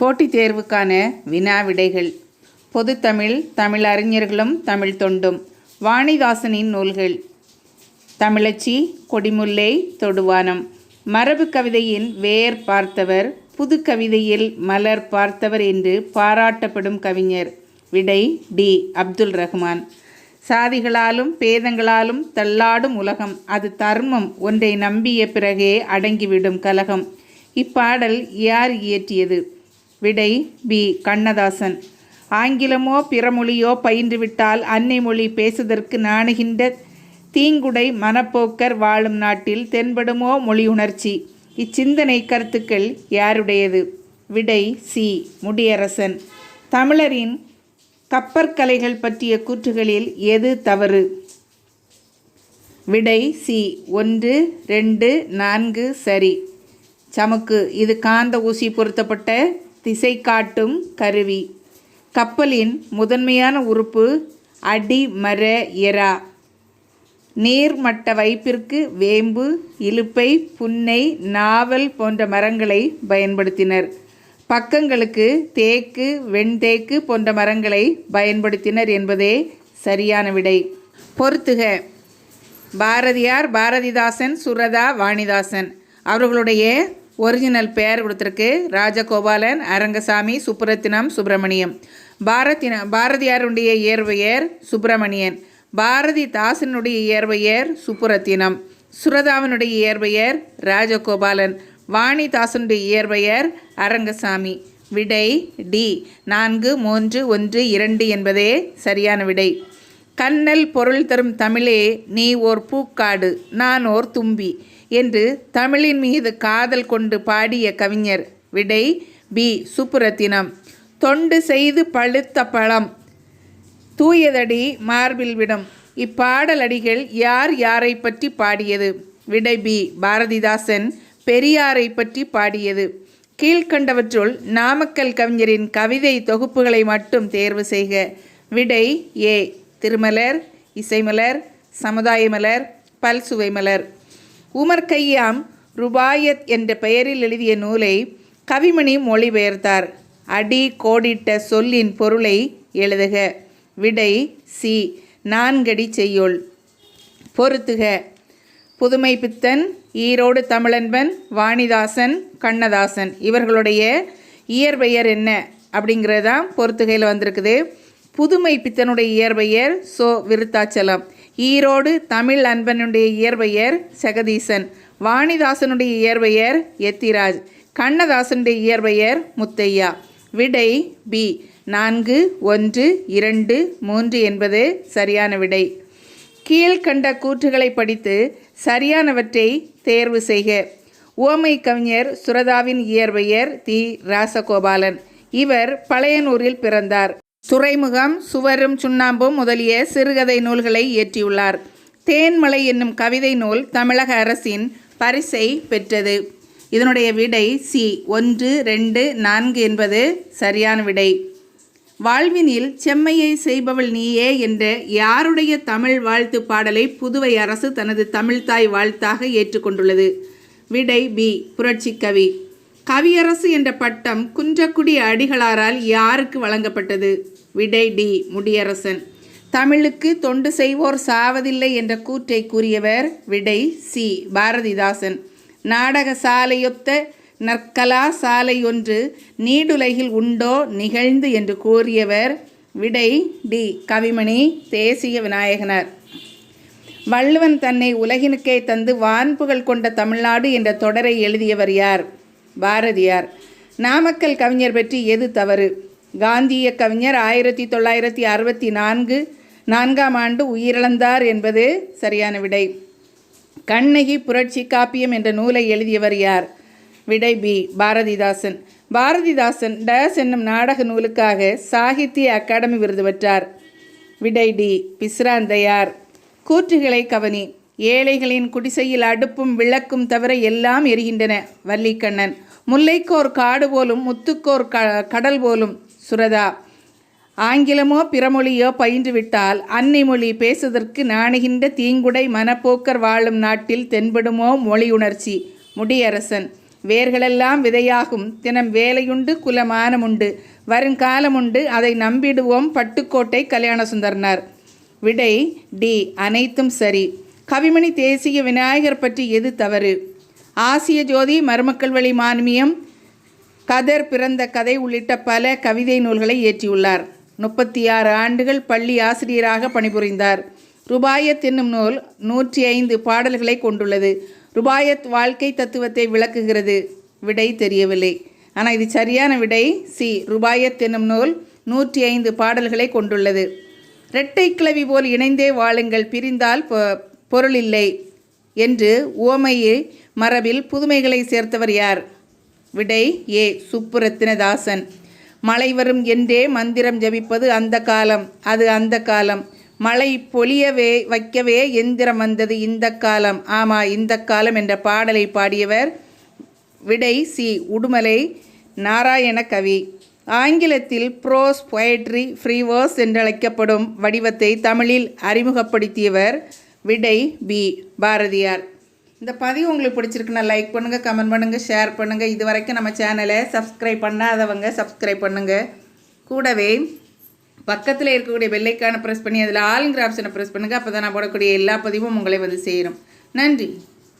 போட்டித் தேர்வுக்கான வினா விடைகள் பொதுத்தமிழ் தமிழ் அறிஞர்களும் தமிழ் தொண்டும். வாணிதாசனின் நூல்கள். தமிழச்சி கொடிமுல்லை தொடுவானம். மரபு கவிதையின் வேர் பார்த்தவர் புது கவிதையில் மலர் பார்த்தவர் என்று பாராட்டப்படும் கவிஞர். விடை டி. அப்துல் ரஹ்மான். சாதிகளாலும் பேதங்களாலும் தள்ளாடும் உலகம். அது தர்மம். ஒன்றை நம்பிய பிறகே அடங்கிவிடும் கலகம். இப்பாடல் யார் இயற்றியது? விடை பி. கண்ணதாசன். ஆங்கிலமோ பிறமொழியோ பயின்றுவிட்டால் அன்னை மொழி பேசுதற்கு நாணுகின்ற தீங்குடை மனப்போக்கர் வாழும் நாட்டில் தென்படுமோ மொழி உணர்ச்சி இச்சிந்தனை கருத்துக்கள் யாருடையது? விடை சி. முடியரசன். தமிழரின் கப்பற்கலைகள் பற்றிய கூற்றுகளில் எது தவறு? விடை சி. ஒன்று ரெண்டு நான்கு சரி. சமுக்கு இது காந்த ஊசி பொருத்தப்பட்ட திசை காட்டும் கருவி. கப்பலின் முதன்மையான உறுப்பு அடி மர எரா நீர்மட்ட வைப்பிற்கு வேம்பு இலுப்பை புன்னை நாவல் போன்ற மரங்களை பயன்படுத்தினர். பக்கங்களுக்கு தேக்கு வெண்தேக்கு போன்ற மரங்களை பயன்படுத்தினர் என்பதே சரியான விடை. பொறுத்துக. பாரதியார் பாரதிதாசன் சுரதா வாணிதாசன் அவர்களுடைய ஒரிஜினல் பெயர் கொடுத்துருக்கு ராஜகோபாலன் அரங்கசாமி சுப்புரத்தினம் சுப்பிரமணியம். பாரதின பாரதியாருடைய இயற்பெயர் சுப்பிரமணியன். பாரதிதாசனுடைய இயற்பெயர் சுப்புரத்தினம். சுரதாவினுடைய இயற்பெயர் ராஜகோபாலன். வாணிதாசனுடைய இயற்பெயர் அரங்கசாமி. விடை டி. நான்கு மூன்று ஒன்று இரண்டு என்பதே சரியான விடை. கண்ணல் பொருள் தரும் தமிழே நீ ஓர் பூக்காடு நான் ஓர் தும்பி. என்று தமிழின் மீது காதல் கொண்டு பாடிய கவிஞர் விடை பி. சுப்புரத்தினம். தொண்டு செய்து பழுத்த பழம். தூயதடி மார்பில் விடம். இப்பாடலடிகள் யார் யாரை பற்றி பாடியது? விடை பி. பாரதிதாசன் பெரியாரை பற்றி பாடியது. கீழ்கண்டவற்றுள் நாமக்கல் கவிஞரின் கவிதை தொகுப்புகளை மட்டும் தேர்வு செய்க. விடை ஏ. திருமலர் இசைமலர் சமுதாயமலர் பல்சுவை மலர். உமர் கையாம் ருபாயத் என்ற பெயரில் எழுதிய நூலை கவிமணி மொழிபெயர்த்தார். அடி கோடிட்ட சொல்லின் பொருளை எழுதுக. விடை சி. நான்கடி செய்யுள். பொருத்துக புதுமை பித்தன் ஈரோடு தமிழன்பன் வாணிதாசன் கண்ணதாசன். இவர்களுடைய இயற்பெயர் என்ன? அப்படிங்கிறது தான் பொறுத்துகையில் வந்திருக்குது. புதுமை பித்தனுடைய இயற்பெயர் சோ விருத்தாச்சலம். ஈரோடு தமிழ் அன்பனுடைய இயற்பெயர் செகதீசன் வாணிதாசனுடைய இயற்பெயர் எத்திராஜ் கண்ணதாசனுடைய இயற்பெயர் முத்தையா. விடை பி. நான்கு ஒன்று இரண்டு மூன்று என்பது சரியான விடை. கீழ்கண்ட கூற்றுகளை படித்து சரியானவற்றை தேர்வு செய்க. ஓமை கவிஞர் சுரதாவின் இயற்பெயர் தி. ராசகோபாலன். இவர் பழையனூரில் பிறந்தார். துறைமுகம் சுவரும் சுண்ணாம்பும் முதலிய சிறுகதை நூல்களை இயற்றியுள்ளார். தேன்மலை என்னும் கவிதை நூல் தமிழக அரசின் பரிசை பெற்றது. இதனுடைய விடை சி ஒன்று ரெண்டு நான்கு என்பது சரியான விடை. வாழ்வினில் செம்மையை செய்பவள் நீயே என்ற யாருடைய தமிழ் வாழ்த்து பாடலை புதுவை அரசு தனது தமிழ்தாய் வாழ்த்தாக ஏற்றுக்கொண்டுள்ளது. விடை பி புரட்சி கவி. கவியரசு என்ற பட்டம் குன்றக்குடி அடிகளாரால் யாருக்கு வழங்கப்பட்டது? விடை டி. முடியரசன். தமிழுக்கு தொண்டு செய்வோர் சாவதில்லை என்ற கூற்றை கூறியவர் விடை சி. பாரதிதாசன். நாடக சாலையொத்த நற்கலா சாலை ஒன்று நீடுலகில் உண்டோ நிகழ்ந்து என்று கூறியவர் விடை டி. கவிமணி தேசிய விநாயகனார். வள்ளுவன் தன்னை உலகினுக்கே தந்து வான்புகள் கொண்ட தமிழ்நாடு என்ற தொடரை எழுதியவர் யார்? பாரதியார். நாமக்கல் கவிஞர் பற்றி எது தவறு? காந்திய கவிஞர் ஆயிரத்தி தொள்ளாயிரத்தி அறுபத்தி நான்கு நான்காம் ஆண்டு உயிரிழந்தார் என்பது சரியான விடை. கண்ணகி புரட்சி காப்பியம் என்ற நூலை எழுதியவர் யார்? விடை பி. பாரதிதாசன். பாரதிதாசன் டேஸ் என்னும் நாடக நூலுக்காக சாகித்ய அகாடமி விருது பெற்றார். விடை டி. பிஸ்ராந்தையார். கூற்றுகளை கவனி. ஏழைகளின் குடிசையில் அடுப்பும் விளக்கும் தவிர எல்லாம் எரிகின்றன. வள்ளிக்கண்ணன். முல்லைக்கோர் காடு போலும் முத்துக்கோர் க கடல் போலும் சுரதா. ஆங்கிலமோ பிறமொழியோ பயின்றுவிட்டால் அன்னை மொழி பேசுவதற்கு நாணுகின்ற தீங்குடை மனப்போக்கர் வாழும் நாட்டில் தென்படுமோ மொழியுணர்ச்சி? முடியரசன். வேர்களெல்லாம் விதையாகும். தினம் வேலையுண்டு குலமானமுண்டு. வருங்காலமுண்டு அதை நம்பிடுவோம் பட்டுக்கோட்டை கல்யாண சுந்தரனார் விடை டி. அனைத்தும் சரி. கவிமணி தேசிய விநாயகர் பற்றி எது தவறு? ஆசிய ஜோதி மருமக்கள் வழி மான்மியம் கதர் பிறந்த கதை உள்ளிட்ட பல கவிதை நூல்களை இயற்றியுள்ளார். முப்பத்தி ஆறு ஆண்டுகள் பள்ளி ஆசிரியராக பணிபுரிந்தார். ருபாயத் என்னும் நூல் நூற்றி ஐந்து பாடல்களை கொண்டுள்ளது. ருபாயத் வாழ்க்கை தத்துவத்தை விளக்குகிறது. விடை தெரியவில்லை. ஆனால் இது சரியான விடை. சி. ருபாயத் என்னும் நூல் நூற்றி ஐந்து பாடல்களை கொண்டுள்ளது. இரட்டை கிளவி போல் இணைந்தே வாழுங்கள். பிரிந்தால் பொ- பொருளில்லை என்று ஓமையை மரபில் புதுமைகளை சேர்த்தவர் யார்? விடை ஏ. சுப்புரத்தினதாசன். மழை வரும் என்றே மந்திரம் ஜபிப்பது அந்த காலம் அது அந்த காலம். மழை பொழியவே வைக்கவே எந்திரம் வந்தது இந்த காலம். ஆமா இந்த காலம் என்ற பாடலை பாடியவர் விடை சி. உடுமலை நாராயண கவி ஆங்கிலத்தில் ப்ரோஸ் பொயட்ரி ஃப்ரீவர்ஸ் என்றழைக்கப்படும் வடிவத்தை தமிழில் அறிமுகப்படுத்தியவர் விடை பி. பாரதியார். இந்த பதிவு உங்களுக்கு பிடிச்சிருக்குன்னா லைக் பண்ணுங்கள் கமெண்ட் பண்ணுங்கள் ஷேர் பண்ணுங்கள் இது வரைக்கும் நம்ம சேனலை சப்ஸ்கிரைப் பண்ணாதவங்க சப்ஸ்கிரைப் பண்ணுங்கள் கூடவே பக்கத்தில் இருக்கக்கூடிய வெள்ளைக்கான ப்ரெஸ் பண்ணி அதில் ஆளுங்கிற ஆப்ஷனை ப்ரெஸ் பண்ணுங்கள் அப்போ தான் நான் போடக்கூடிய எல்லா பதிவும் உங்களை வந்து சேரும். நன்றி.